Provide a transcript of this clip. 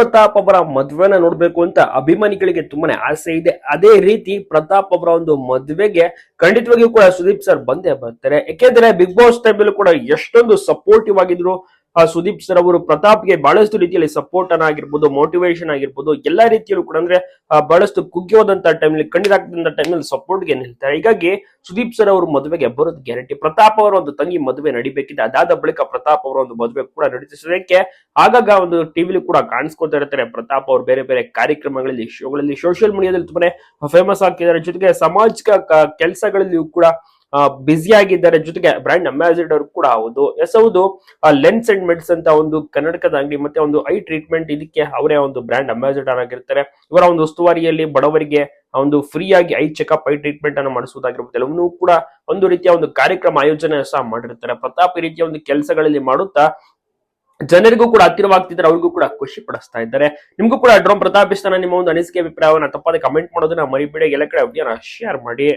ಪ್ರತಾಪ್ ಅವರ ಮದ್ವೆನ ನೋಡ್ಬೇಕು ಅಂತ ಅಭಿಮಾನಿಗಳಿಗೆ ತುಂಬಾನೇ ಆಸೆ ಇದೆ. ಅದೇ ರೀತಿ ಪ್ರತಾಪ್ ಅವರ ಒಂದು ಮದ್ವೆಗೆ ಖಂಡಿತವಾಗಿಯೂ ಕೂಡ ಸುದೀಪ್ ಸರ್ ಬಂದೇ ಬರ್ತಾರೆ. ಯಾಕೆಂದ್ರೆ ಬಿಗ್ ಬಾಸ್ ಟೈಮಲ್ಲೂ ಕೂಡ ಎಷ್ಟೊಂದು ಸಪೋರ್ಟಿವ್ ಆಗಿದ್ರು. ಆ ಸುದೀಪ್ ಸರ್ ಅವರು ಪ್ರತಾಪ್ಗೆ ಬಹಳಷ್ಟು ರೀತಿಯಲ್ಲಿ ಸಪೋರ್ಟ್ ಅನ್ನ ಆಗಿರ್ಬೋದು ಮೋಟಿವೇಶನ್ ಆಗಿರ್ಬೋದು, ಎಲ್ಲಾ ರೀತಿಯಲ್ಲೂ ಕೂಡ ಅಂದ್ರೆ ಬಹಳಷ್ಟು ಕುಗ್ಗಿ ಟೈಮ್ಲಿ ಅಲ್ಲಿ ಸಪೋರ್ಟ್ಗೆ ನಿಲ್ತಾರೆ. ಹೀಗಾಗಿ ಸುದೀಪ್ ಸರ್ ಅವರು ಮದುವೆಗೆ ಬರೋದು ಗ್ಯಾರಂಟಿ ಪ್ರತಾಪ್ ಅವರ ಒಂದು ತಂಗಿ ಮದುವೆ ನಡಿಬೇಕಿದೆ. ಅದಾದ ಬಳಿಕ ಪ್ರತಾಪ್ ಅವರ ಒಂದು ಮದುವೆ ಕೂಡ ನಡೀತಿಸೋದಕ್ಕೆ ಆಗಾಗ ಒಂದು ಟಿವಿಲಿ ಕೂಡ ಕಾಣಿಸ್ಕೊತಾ ಇರ್ತಾರೆ. ಪ್ರತಾಪ್ ಅವರು ಬೇರೆ ಬೇರೆ ಕಾರ್ಯಕ್ರಮಗಳಲ್ಲಿ ಶೋಗಳಲ್ಲಿ ಸೋಷಿಯಲ್ ಮೀಡಿಯಾದಲ್ಲಿ ತುಂಬಾನೇ ಫೇಮಸ್ ಆಗ್ತಿದ್ದಾರೆ. ಜೊತೆಗೆ ಸಾಮಾಜಿಕ ಕೆಲಸಗಳಲ್ಲಿಯೂ ಕೂಡ ಬ್ಯುಸಿ ಆಗಿದ್ದಾರೆ. ಜೊತೆಗೆ ಬ್ರ್ಯಾಂಡ್ ಅಂಬಾಸಿಡರ್ ಕೂಡ ಹೌದು. ಎಸ್, ಹೌದು. ಲೆನ್ಸ್ ಅಂಡ್ ಮೆಡ್ಸ್ ಅಂತ ಒಂದು ಕನ್ನಡಕದ ಅಂಗಡಿ ಮತ್ತೆ ಒಂದು ಐ ಟ್ರೀಟ್ಮೆಂಟ್ ಇದಕ್ಕೆ ಅವರೇ ಒಂದು ಬ್ರ್ಯಾಂಡ್ ಅಂಬಾಸಿಡರ್ ಆಗಿರ್ತಾರೆ. ಇವರ ಒಂದು ಉಸ್ತುವಾರಿಯಲ್ಲಿ ಬಡವರಿಗೆ ಒಂದು ಫ್ರೀ ಆಗಿ ಐ ಚೆಕಪ್ ಐ ಟ್ರೀಟ್ಮೆಂಟ್ ಅನ್ನು ಮಾಡಿಸುವುದಾಗಿರ್ಬೋದು. ಎಲ್ಲವನ್ನೂ ಕೂಡ ಒಂದು ರೀತಿಯ ಒಂದು ಕಾರ್ಯಕ್ರಮ ಆಯೋಜನೆ ಸಹ ಮಾಡಿರ್ತಾರೆ. ಪ್ರತಾಪ್ ರೀತಿಯ ಒಂದು ಕೆಲಸಗಳಲ್ಲಿ ಮಾಡುತ್ತಾ ಜನರಿಗೂ ಕೂಡ ಹತ್ತಿರವಾಗ್ತಿದ್ದಾರೆ. ಅವ್ರಿಗೂ ಕೂಡ ಖುಷಿ ಪಡಿಸ್ತಾ ಇದ್ದಾರೆ. ನಿಮ್ಗೂ ಕೂಡ ಡ್ರೋನ್ ಪ್ರತಾಪಿಸ್ತಾನ ನಿಮ್ಮ ಒಂದು ಅನಿಸಿಕೆ, ಅಭಿಪ್ರಾಯವನ್ನು ತಪ್ಪದೆ ಕಮೆಂಟ್ ಮಾಡೋದನ್ನ ಮರಿಬೇಡಿ. ಎಲ್ಲ ಕಡೆ ಶೇರ್ ಮಾಡಿ.